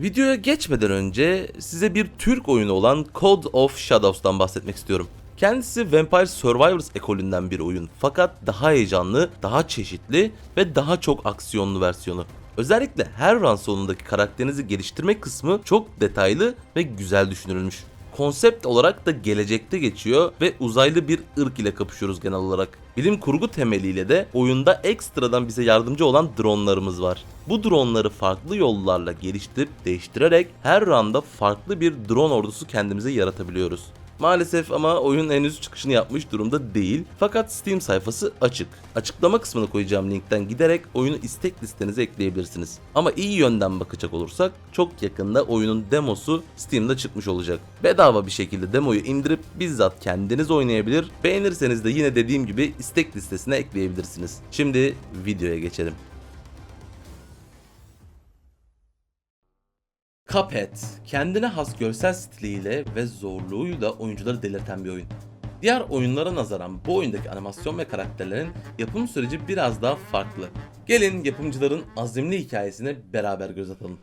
Videoya geçmeden önce size bir Türk oyunu olan Code of Shadows'tan bahsetmek istiyorum. Kendisi Vampire Survivors ekolünden bir oyun fakat daha heyecanlı, daha çeşitli ve daha çok aksiyonlu versiyonu. Özellikle her run sonundaki karakterinizi geliştirme kısmı çok detaylı ve güzel düşünülmüş. Konsept olarak da gelecekte geçiyor ve uzaylı bir ırk ile kapışıyoruz genel olarak. Bilim kurgu temeliyle de oyunda ekstradan bize yardımcı olan dronlarımız var. Bu dronları farklı yollarla geliştirip değiştirerek her randa farklı bir drone ordusu kendimize yaratabiliyoruz. Maalesef ama oyun henüz çıkışını yapmış durumda değil. Fakat Steam sayfası açık. Açıklama kısmına koyacağım linkten giderek oyunu istek listenize ekleyebilirsiniz. Ama iyi yönden bakacak olursak çok yakında oyunun demosu Steam'de çıkmış olacak. Bedava bir şekilde demoyu indirip bizzat kendiniz oynayabilir. Beğenirseniz de yine dediğim gibi istek listesine ekleyebilirsiniz. Şimdi videoya geçelim. Cuphead, kendine has görsel stiliyle ve zorluğuyla oyuncuları delirten bir oyun. Diğer oyunlara nazaran bu oyundaki animasyon ve karakterlerin yapım süreci biraz daha farklı. Gelin yapımcıların azimli hikayesine beraber göz atalım.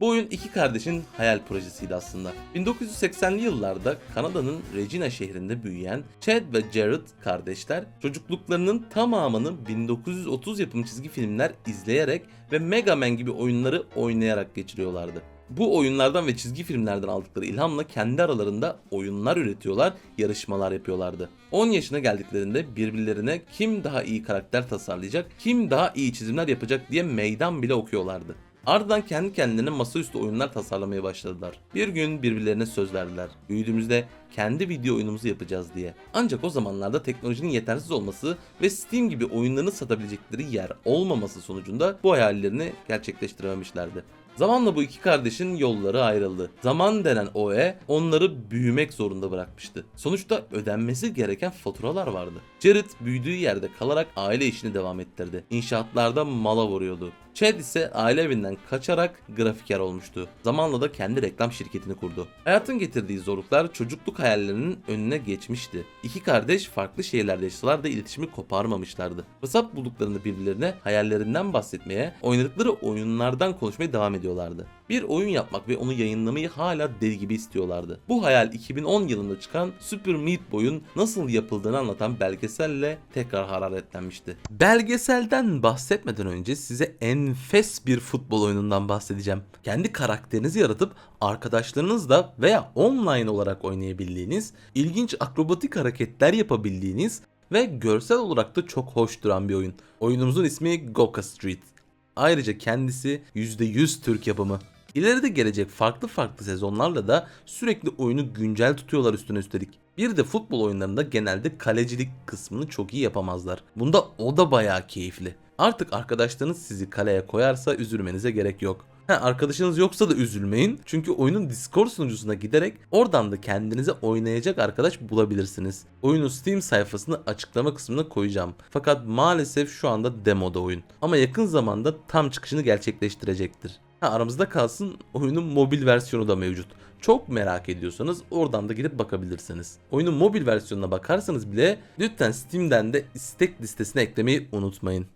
Bu oyun iki kardeşin hayal projesiydi aslında. 1980'li yıllarda Kanada'nın Regina şehrinde büyüyen Chad ve Jared kardeşler çocukluklarının tamamını 1930 yapım çizgi filmler izleyerek ve Mega Man gibi oyunları oynayarak geçiriyorlardı. Bu oyunlardan ve çizgi filmlerden aldıkları ilhamla kendi aralarında oyunlar üretiyorlar, yarışmalar yapıyorlardı. 10 yaşına geldiklerinde birbirlerine kim daha iyi karakter tasarlayacak, kim daha iyi çizimler yapacak diye meydan bile okuyorlardı. Ardından kendi kendilerine masaüstü oyunlar tasarlamaya başladılar. Bir gün birbirlerine söz verdiler. Büyüdüğümüzde kendi video oyunumuzu yapacağız diye. Ancak o zamanlarda teknolojinin yetersiz olması ve Steam gibi oyunlarını satabilecekleri yer olmaması sonucunda bu hayallerini gerçekleştirememişlerdi. Zamanla bu iki kardeşin yolları ayrıldı. Zaman denen OE onları büyümek zorunda bırakmıştı. Sonuçta ödenmesi gereken faturalar vardı. Jared büyüdüğü yerde kalarak aile işini devam ettirdi. İnşaatlarda mala vuruyordu. Chad ise aile evinden kaçarak grafiker olmuştu. Zamanla da kendi reklam şirketini kurdu. Hayatın getirdiği zorluklar çocukluk hayallerinin önüne geçmişti. İki kardeş farklı şehirlerde yaşasalar da iletişimi koparmamışlardı. Fırsat bulduklarında birbirlerine hayallerinden bahsetmeye, oynadıkları oyunlardan konuşmaya devam ediyorlardı. Bir oyun yapmak ve onu yayınlamayı hala deli gibi istiyorlardı. Bu hayal 2010 yılında çıkan Super Meat Boy'un nasıl yapıldığını anlatan belgeselle tekrar hararetlenmişti. Belgeselden bahsetmeden önce size enfes bir futbol oyunundan bahsedeceğim. Kendi karakterinizi yaratıp arkadaşlarınızla veya online olarak oynayabildiğiniz, ilginç akrobatik hareketler yapabildiğiniz ve görsel olarak da çok hoş duran bir oyun. Oyunumuzun ismi Goka Street. Ayrıca kendisi %100 Türk yapımı. İleride gelecek farklı farklı sezonlarla da sürekli oyunu güncel tutuyorlar üstüne üstelik. Bir de futbol oyunlarında genelde kalecilik kısmını çok iyi yapamazlar. Bunda o da bayağı keyifli. Artık arkadaşlarınız sizi kaleye koyarsa üzülmenize gerek yok. Ha, arkadaşınız yoksa da üzülmeyin. Çünkü oyunun Discord sunucusuna giderek oradan da kendinize oynayacak arkadaş bulabilirsiniz. Oyunu Steam sayfasını açıklama kısmına koyacağım. Fakat maalesef şu anda demoda oyun. Ama yakın zamanda tam çıkışını gerçekleştirecektir. Ha, aramızda kalsın oyunun mobil versiyonu da mevcut. Çok merak ediyorsanız oradan da gidip bakabilirsiniz. Oyunun mobil versiyonuna bakarsanız bile lütfen Steam'den de istek listesine eklemeyi unutmayın.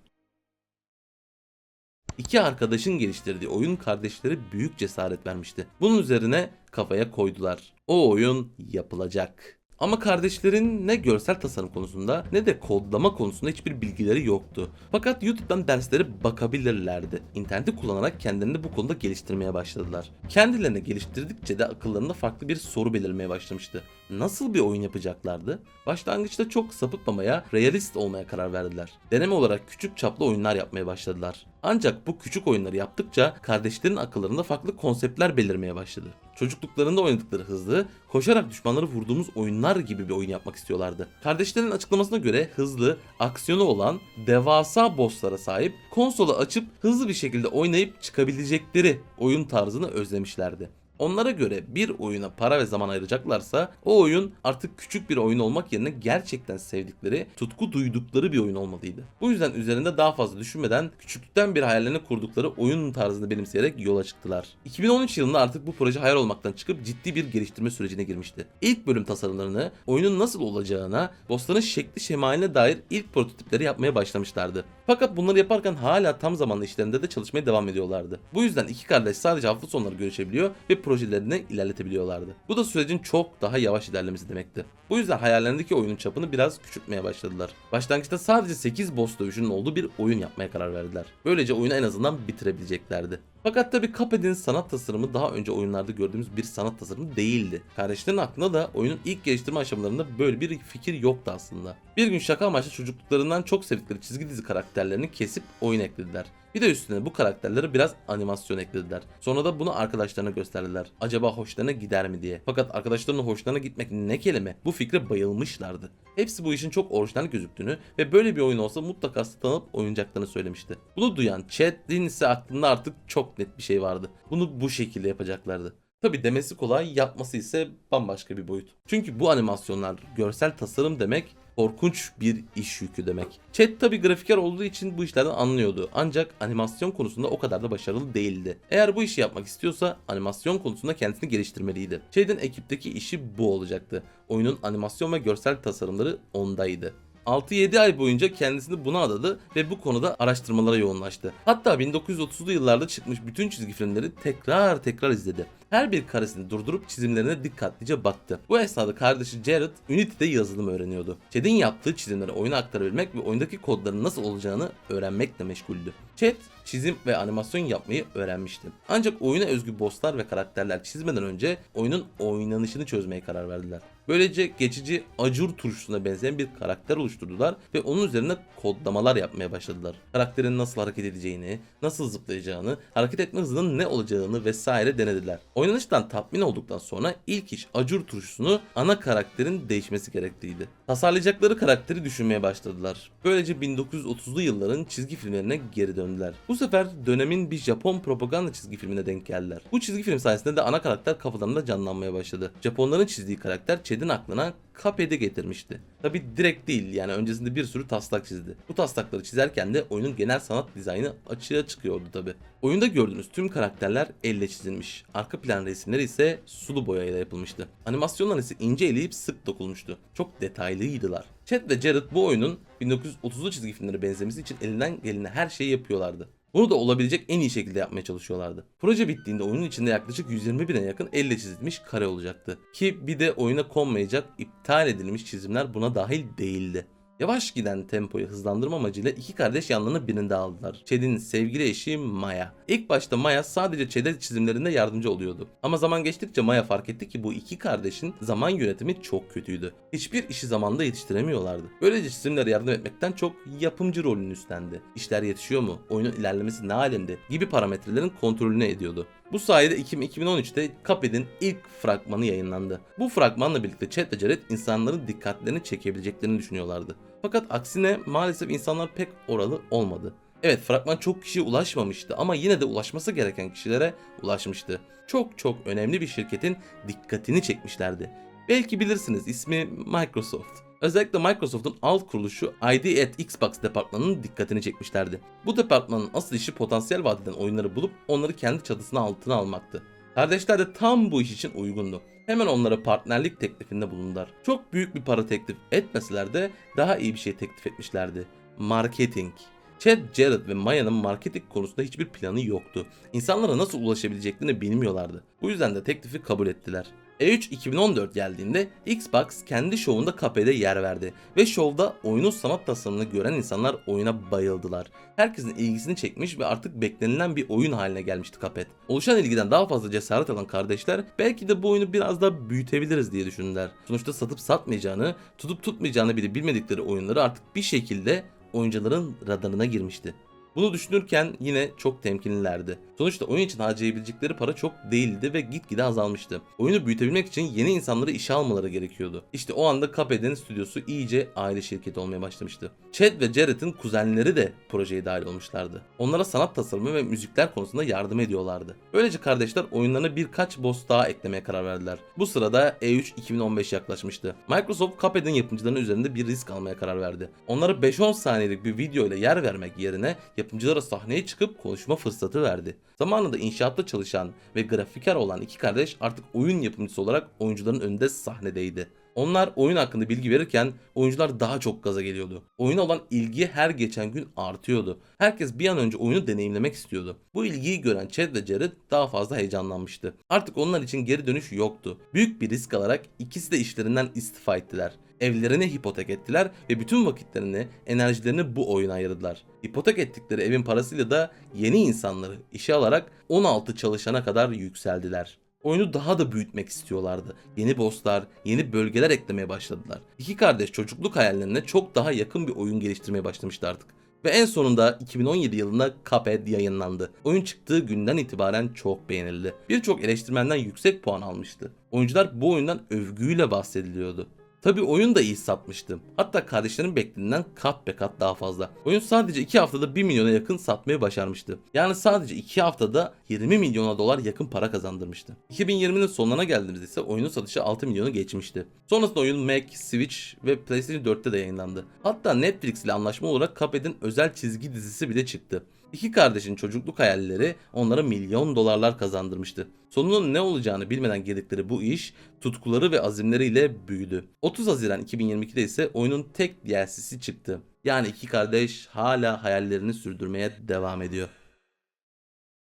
İki arkadaşın geliştirdiği oyun kardeşleri büyük cesaret vermişti. Bunun üzerine kafaya koydular. O oyun yapılacak. Ama kardeşlerin ne görsel tasarım konusunda ne de kodlama konusunda hiçbir bilgileri yoktu. Fakat YouTube'dan derslere bakabilirlerdi. İnterneti kullanarak kendilerini bu konuda geliştirmeye başladılar. Kendilerini geliştirdikçe de akıllarında farklı bir soru belirmeye başlamıştı. Nasıl bir oyun yapacaklardı? Başlangıçta çok sapıtmamaya, realist olmaya karar verdiler. Deneme olarak küçük çaplı oyunlar yapmaya başladılar. Ancak bu küçük oyunları yaptıkça kardeşlerin akıllarında farklı konseptler belirmeye başladı. Çocukluklarında oynadıkları hızlı, koşarak düşmanları vurduğumuz oyunlar gibi bir oyun yapmak istiyorlardı. Kardeşlerin açıklamasına göre hızlı, aksiyonu olan, devasa bosslara sahip, konsolu açıp hızlı bir şekilde oynayıp çıkabilecekleri oyun tarzını özlemişlerdi. Onlara göre bir oyuna para ve zaman ayıracaklarsa o oyun artık küçük bir oyun olmak yerine gerçekten sevdikleri, tutku duydukları bir oyun olmalıydı. Bu yüzden üzerinde daha fazla düşünmeden küçüklükten bir hayallerini kurdukları oyun tarzını benimseyerek yola çıktılar. 2013 yılında artık bu proje hayal olmaktan çıkıp ciddi bir geliştirme sürecine girmişti. İlk bölüm tasarımlarını, oyunun nasıl olacağına, bossların şekli şemaline dair ilk prototipleri yapmaya başlamışlardı. Fakat bunları yaparken hala tam zamanlı işlerinde de çalışmaya devam ediyorlardı. Bu yüzden iki kardeş sadece hafta sonları görüşebiliyor ve projelerini ilerletebiliyorlardı. Bu da sürecin çok daha yavaş ilerlemesi demekti. Bu yüzden hayallerindeki oyunun çapını biraz küçültmeye başladılar. Başlangıçta sadece 8 boss dövüşünün olduğu bir oyun yapmaya karar verdiler. Böylece oyunu en azından bitirebileceklerdi. Fakat tabi Cuphead'in sanat tasarımı daha önce oyunlarda gördüğümüz bir sanat tasarımı değildi. Kardeşlerin aklında da oyunun ilk geliştirme aşamalarında böyle bir fikir yoktu aslında. Bir gün şaka amaçlı çocukluklarından çok sevdikleri çizgi dizi karakterlerini kesip oyun eklediler. Bir de üstüne bu karakterlere biraz animasyon eklediler. Sonra da bunu arkadaşlarına gösterdiler. Acaba hoşlarına gider mi diye. Fakat arkadaşlarının hoşlarına gitmek ne kelime. Bu fikre bayılmışlardı. Hepsi bu işin çok orijinal gözüktüğünü ve böyle bir oyun olsa mutlaka satın oynayacaklarını söylemişti. Bunu duyan Chad'in ise aklında artık çok net bir şey vardı. Bunu bu şekilde yapacaklardı. Tabi demesi kolay, yapması ise bambaşka bir boyut. Çünkü bu animasyonlar, görsel tasarım demek korkunç bir iş yükü demek. Chat tabi grafiker olduğu için bu işlerden anlıyordu. Ancak animasyon konusunda o kadar da başarılı değildi. Eğer bu işi yapmak istiyorsa animasyon konusunda kendisini geliştirmeliydi. Chat'in ekipteki işi bu olacaktı. Oyunun animasyon ve görsel tasarımları ondaydı. 6-7 ay boyunca kendisini buna adadı ve bu konuda araştırmalara yoğunlaştı. Hatta 1930'lu yıllarda çıkmış bütün çizgi filmleri tekrar tekrar izledi. Her bir karesini durdurup çizimlerine dikkatlice baktı. Bu esnada kardeşi Jared Unity'de yazılım öğreniyordu. Chad'in yaptığı çizimleri oyuna aktarabilmek ve oyundaki kodların nasıl olacağını öğrenmekle meşguldü. Chad çizim ve animasyon yapmayı öğrenmişti. Ancak oyuna özgü bosslar ve karakterler çizmeden önce oyunun oynanışını çözmeye karar verdiler. Böylece geçici acur turşusuna benzeyen bir karakter oluşturdular ve onun üzerine kodlamalar yapmaya başladılar. Karakterin nasıl hareket edeceğini, nasıl zıplayacağını, hareket etme hızının ne olacağını vesaire denediler. Oynanıştan tatmin olduktan sonra ilk iş acur turşusunu ana karakterin değişmesi gerekliydi. Tasarlayacakları karakteri düşünmeye başladılar. Böylece 1930'lu yılların çizgi filmlerine geri döndüler. Bu sefer dönemin bir Japon propaganda çizgi filmine denk geldiler. Bu çizgi film sayesinde de ana karakter kafalarında canlanmaya başladı. Japonların çizdiği karakter Chad'in aklına Cuphead'i getirmişti. Tabi direkt değil yani öncesinde bir sürü taslak çizdi. Bu taslakları çizerken de oyunun genel sanat dizaynı açığa çıkıyordu tabi. Oyunda gördüğünüz tüm karakterler elle çizilmiş. Arka plan resimleri ise sulu boyayla yapılmıştı. Animasyonlar ise ince eleyip sık dokulmuştu. Çok detaylıydılar. Chad ve Jared bu oyunun 1930'lu çizgi filmlere benzemesi için elinden geleni her şeyi yapıyorlardı. Bunu da olabilecek en iyi şekilde yapmaya çalışıyorlardı. Proje bittiğinde oyunun içinde yaklaşık 120 bine yakın elle çizilmiş kare olacaktı. Ki bir de oyuna konmayacak iptal edilmiş çizimler buna dahil değildi. Yavaş giden tempoyu hızlandırma amacıyla iki kardeş yanlarına birinde aldılar. Chad'in sevgili eşi Maya. İlk başta Maya sadece Chad'e çizimlerinde yardımcı oluyordu. Ama zaman geçtikçe Maya fark etti ki bu iki kardeşin zaman yönetimi çok kötüydü. Hiçbir işi zamanda yetiştiremiyorlardı. Böylece çizimlere yardım etmekten çok yapımcı rolünü üstlendi. İşler yetişiyor mu? Oyunun ilerlemesi ne halinde? Gibi parametrelerin kontrolünü ediyordu. Bu sayede Ekim 2013'te Cuphead'in ilk fragmanı yayınlandı. Bu fragmanla birlikte Chad ve Jared insanların dikkatlerini çekebileceklerini düşünüyorlardı. Fakat aksine maalesef insanlar pek oralı olmadı. Evet fragman çok kişiye ulaşmamıştı ama yine de ulaşması gereken kişilere ulaşmıştı. Çok çok önemli bir şirketin dikkatini çekmişlerdi. Belki bilirsiniz ismi Microsoft. Özellikle Microsoft'un alt kuruluşu ID at Xbox departmanının dikkatini çekmişlerdi. Bu departmanın asıl işi potansiyel vadeden oyunları bulup onları kendi çatısına altına almaktı. Kardeşler de tam bu iş için uygundu. Hemen onlara partnerlik teklifinde bulundular. Çok büyük bir para teklif etmeseler de daha iyi bir şey teklif etmişlerdi. Marketing. Chad, Jared ve Maya'nın marketing konusunda hiçbir planı yoktu. İnsanlara nasıl ulaşabileceklerini bilmiyorlardı. Bu yüzden de teklifi kabul ettiler. E3 2014 geldiğinde Xbox kendi şovunda Cuphead'e yer verdi ve şovda oyunun sanat tasarımını gören insanlar oyuna bayıldılar. Herkesin ilgisini çekmiş ve artık beklenilen bir oyun haline gelmişti Cuphead. Oluşan ilgiden daha fazla cesaret alan kardeşler belki de bu oyunu biraz daha büyütebiliriz diye düşündüler. Sonuçta satıp satmayacağını, tutup tutmayacağını bile bilmedikleri oyunları artık bir şekilde oyuncuların radarına girmişti. Bunu düşünürken yine çok temkinlilerdi. Sonuçta oyun için harcayabilecekleri para çok değildi ve gitgide azalmıştı. Oyunu büyütebilmek için yeni insanları işe almaları gerekiyordu. İşte o anda Cuphead'in stüdyosu iyice aile şirketi olmaya başlamıştı. Chad ve Jared'in kuzenleri de projeye dahil olmuşlardı. Onlara sanat tasarımı ve müzikler konusunda yardım ediyorlardı. Böylece kardeşler oyunlarına birkaç boss daha eklemeye karar verdiler. Bu sırada E E3 2015 yaklaşmıştı. Microsoft Cuphead'in yapımcılarının üzerinde bir risk almaya karar verdi. Onlara 5-10 saniyelik bir video ile yer vermek yerine yapımcılara sahneye çıkıp konuşma fırsatı verdi. Zamanında inşaatta çalışan ve grafiker olan iki kardeş artık oyun yapımcısı olarak oyuncuların önünde sahnedeydi. Onlar oyun hakkında bilgi verirken oyuncular daha çok gaza geliyordu. Oyuna olan ilgi her geçen gün artıyordu. Herkes bir an önce oyunu deneyimlemek istiyordu. Bu ilgiyi gören Chad ve Jared daha fazla heyecanlanmıştı. Artık onlar için geri dönüş yoktu. Büyük bir risk alarak ikisi de işlerinden istifa ettiler. Evlerini hipotek ettiler ve bütün vakitlerini, enerjilerini bu oyuna ayırdılar. Hipotek ettikleri evin parasıyla da yeni insanları işe alarak 16 çalışana kadar yükseldiler. Oyunu daha da büyütmek istiyorlardı. Yeni bosslar, yeni bölgeler eklemeye başladılar. İki kardeş çocukluk hayallerine çok daha yakın bir oyun geliştirmeye başlamıştı artık. Ve en sonunda 2017 yılında Cuphead yayınlandı. Oyun çıktığı günden itibaren çok beğenildi. Birçok eleştirmenden yüksek puan almıştı. Oyuncular bu oyundan övgüyle bahsediliyordu. Tabi oyun da iyi satmıştı. Hatta kardeşlerin beklediğinden kat be kat daha fazla. Oyun sadece 2 haftada 1 milyona yakın satmayı başarmıştı. Yani sadece 2 haftada 20 milyona dolar yakın para kazandırmıştı. 2020'nin sonuna geldiğimizde ise oyunun satışı 6 milyonu geçmişti. Sonrasında oyun Mac, Switch ve PlayStation 4'te de yayınlandı. Hatta Netflix ile anlaşma olarak Cuphead'in özel çizgi dizisi bile çıktı. İki kardeşin çocukluk hayalleri onlara milyon dolarlar kazandırmıştı. Sonunun ne olacağını bilmeden girdikleri bu iş tutkuları ve azimleriyle büyüdü. 30 Haziran 2022'de ise oyunun tek DLC'si çıktı. Yani iki kardeş hala hayallerini sürdürmeye devam ediyor.